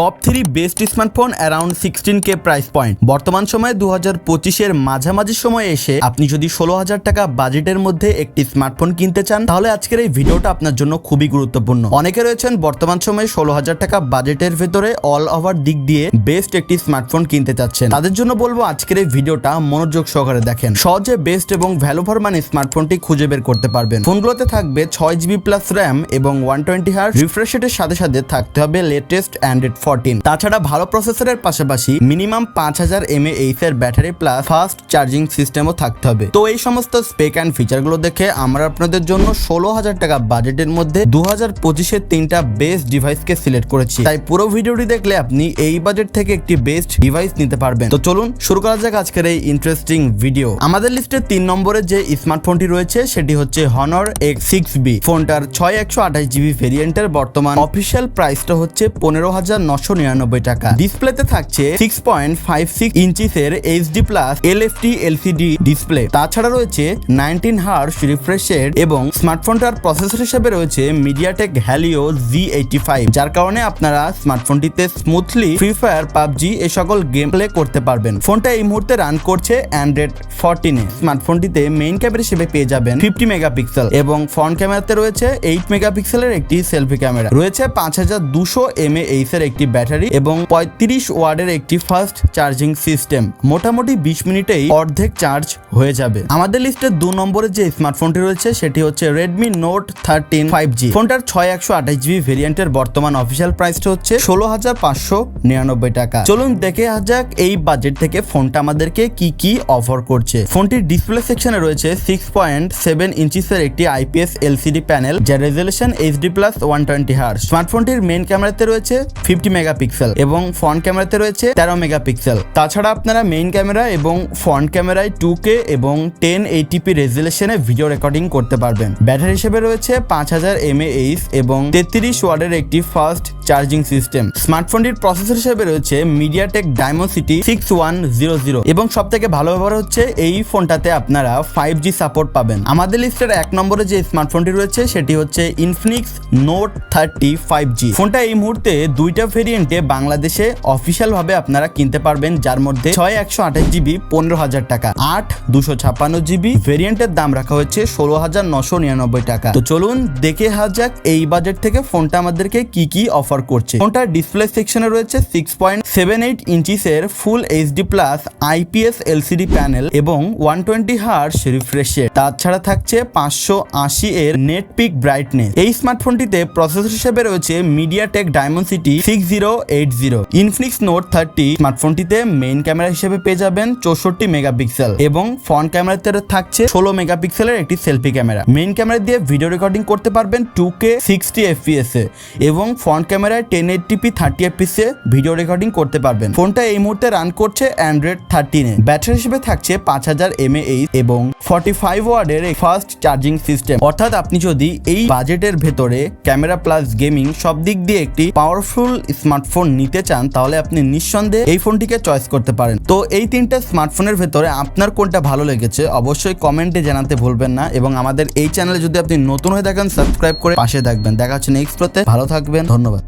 Top three best smartphone around sixteen K price point. বর্তমান সময়ে দু হাজার পঁচিশের মাঝামাঝি সময়ে এসে আপনি যদি ষোলো হাজার টাকা বাজেটের মধ্যে একটি স্মার্টফোন কিনতে চান, তাহলে আজকের এই ভিডিওটা আপনার জন্য খুবই গুরুত্বপূর্ণ। অনেকে রয়েছেন বর্তমান সময়ে ষোলো হাজার টাকা বাজেটের ভেতরে অল ওভার দিক দিয়ে বেস্ট একটি স্মার্টফোন কিনতে চাচ্ছেন। তাদের জন্য বলব আজকের এই ভিডিওটা মনোযোগ সহকারে দেখেন। সহজে বেস্ট এবং ভ্যালু ফর মানি স্মার্টফোনটি খুঁজে বের করতে পারবেন। ফোনগুলোতে থাকবে ছয় জিবি প্লাস র্যাম এবং ওয়ান টোয়েন্টি হার রিফ্রেশ রেটের সাথে সাথে থাকতে হবে লেটেস্ট অ্যান্ড্রয়েড ফোরটিন তাছাড়া ভালো প্রসেসরের পাশাপাশি মিনিমাম পাঁচ হাজার এম এর ব্যাটারি প্লাস ফাস্ট চার্জিং সিস্টেমও থাকতে হবে। তো এই সমস্ত স্পেক অ্যান্ড ফিচারগুলো দেখে আমরা আপনাদের জন্য ষোলো হাজার টাকা বাজেটের মধ্যে দু হাজার পঁচিশের তিনটা বেস্ট ডিভাইসকে সিলেক্ট করেছি। তাই পুরো ভিডিওটি দেখলে আপনি এই বাজেট থেকে একটি বেস্ট ডিভাইস নিতে পারবেন। তো চলুন শুরু করা যাক আজকের এই ইন্টারেস্টিং ভিডিও আমাদের লিস্টে তিন নম্বরে যে স্মার্টফোনটি রয়েছে, সেটি হচ্ছে হনর এক্স সিক্স বি ফোনটার ছয় একশো আঠাশ জিবি ভেরিয়েন্টের বর্তমান অফিসিয়াল প্রাইসটা হচ্ছে পনেরো হাজার নশো নিরানব্বই টাকা। ডিসপ্লেতে থাকছে six point five six ইঞ্চিসের HD plus L F T LCD display তাছাড়া রয়েছে নাইনটিন হার্স রিফ্রেশের এবং স্মার্টফোনটার প্রসেসর হিসেবে রয়েছে MediaTek Helio G eighty five যার কারণে আপনারা স্মার্টফোনটিতে স্মুথলি ফ্রি ফায়ার পাবজি এ সকল গেম প্লে করতে পারবেন। ফোনটা এই মুহূর্তে রান করছে অ্যান্ড্রয়েড ফোরটিনে স্মার্টফোনটিতে মেইন ক্যামেরা হিসেবে পেয়ে যাবেন ফিফটি মেগাপিক্সেল এবং ফ্রন্ট ক্যামেরাতে রয়েছে এইট মেগাপিক্সেলের একটি সেলফি ক্যামেরা রয়েছে পাঁচ হাজার দুশো এম এর একটি ব্যাটারি এবং পঁয়ত্রিশ ওয়ার্ডের একটি ফাস্ট চার্জিং সিস্টেম। মোটামুটি বিশ মিনিটেই অর্ধেক চার্জ হয়ে যাবে। আমাদের লিস্টে দু নম্বরে যে স্মার্টফোনটি রয়েছে, সেটি হচ্ছে Redmi Note thirteen five G ফোনটার ছয় একশো আঠাশ জিবি ভেরিয়েন্টের বর্তমান অফিসিয়াল প্রাইসটা হচ্ছে ষোলো হাজার পাঁচশো নিরানব্বই টাকা। চলুন দেখে যাক এই বাজেট থেকে ফোনটা আমাদেরকে কি কি অফার করছে। ফোনটির ডিসপ্লে সেকশনে রয়েছে সিক্স পয়েন্ট সেভেন ইঞ্চিসের একটি আইপিএস এলসিডি প্যানেল যার resolution HD plus one twenty হার স্মার্টফোনটির মেইন ক্যামেরাতে রয়েছে ফিফটি মেগাপিক্সেল এবং ফ্রন্ট ক্যামেরাতে রয়েছে তেরো মেগাপিক্সেল। তাছাড়া আপনারা মেইন ক্যামেরা এবং ফ্রন্ট ক্যামেরায় টু কে এবং টেন এইটিপি রেজুলেশনে ভিডিও রেকর্ডিং করতে পারবেন। ব্যাটারি হিসেবে রয়েছে পাঁচ হাজার এমএএইচ এবং তেত্রিশ ওয়ার্ডের একটি ফাস্ট চার্জিং সিস্টেম স্মার্টফোনটির প্রসেসর হিসেবে রয়েছে MediaTek Dimensity six one zero zero এবং সব থেকে ভালো ব্যবহার হচ্ছে এই ফোনটাতে আপনারা ফাইভ জি সাপোর্ট পাবেন। আমাদের লিস্টের এক নম্বরে যে স্মার্টফোনটি রয়েছে সেটি হচ্ছে Infinix Note thirty five G ফোনটা এই মুহূর্তে দুইটা ভেরিয়েন্টে বাংলাদেশে অফিসিয়াল ভাবে আপনারা কিনতে পারবেন, যার মধ্যে ছয় একশো আঠাশ জিবি পনেরো হাজার টাকা, আট দুশো ছাপ্পান্ন জিবি ভেরিয়েন্টের দাম রাখা হয়েছে ষোলো হাজার নশো নিরানব্বই টাকা। তো চলুন দেখে হাত যাক এই বাজেট থেকে ফোনটা আমাদেরকে কি কি অফার করছে। ফোনটার ডিসপ্লে সেকশনে রয়েছে six point seven eight ইঞ্চিসের full HD plus IPS LCD panel এবং ওয়ান টোয়েন্টি হার্স রিফ্রেশের তাছাড়া থাকছে পাঁচশো আশি এর নেট পিক ব্রাইটনেস এই স্মার্টফোনটিতে প্রসেসর হিসেবে রয়েছে MediaTek Dimensity six zero eight zero Infinix Note thirty স্মার্টফোনটিতে main camera হিসেবে পেয়ে যাবেন চৌষট্টি মেগাপিক্সেল এবং ফ্রন্ট ক্যামেরাতে থাকছে ষোলো মেগাপিক্সেলের একটি সেলফি ক্যামেরা মেইন ক্যামেরা দিয়ে ভিডিও রেকর্ডিং করতে পারবেন টু কে সিক্সটি এফপিএস এ এবং ফ্রন্ট ক্যামেরায় ten eighty P thirty FPS এ ভিডিও রেকর্ডিং করতে পারবেন। ফোনটা এই মুহূর্তে রান করছে অ্যান্ড্রয়েড থার্টিনে ব্যাটারি হিসেবে থাকছে পাঁচ হাজার এমএএইচ এবং ফর্টি ফাইভ ওয়ার্ডের ফার্স্ট চার্জিং সিস্টেম। অর্থাৎ আপনি যদি এই বাজেটের ভেতরে ক্যামেরা প্লাস গেমিং সব দিক দিয়ে একটি পাওয়ারফুল স্মার্টফোন নিতে চান, তাহলে আপনি নিঃসন্দেহে এই ফোনটিকে চয়েস করতে পারেন। তো এই তিনটা স্মার্টফোনের ভেতরে আপনার কোনটা ভালো লেগেছে অবশ্যই কমেন্টে জানাতে ভুলবেন না এবং আমাদের এই চ্যানেলে যদি আপনি নতুন হয়ে থাকেন, সাবস্ক্রাইব করে পাশে থাকবেন। দেখা হচ্ছে নেক্সট ভালো থাকবেন। ধন্যবাদ।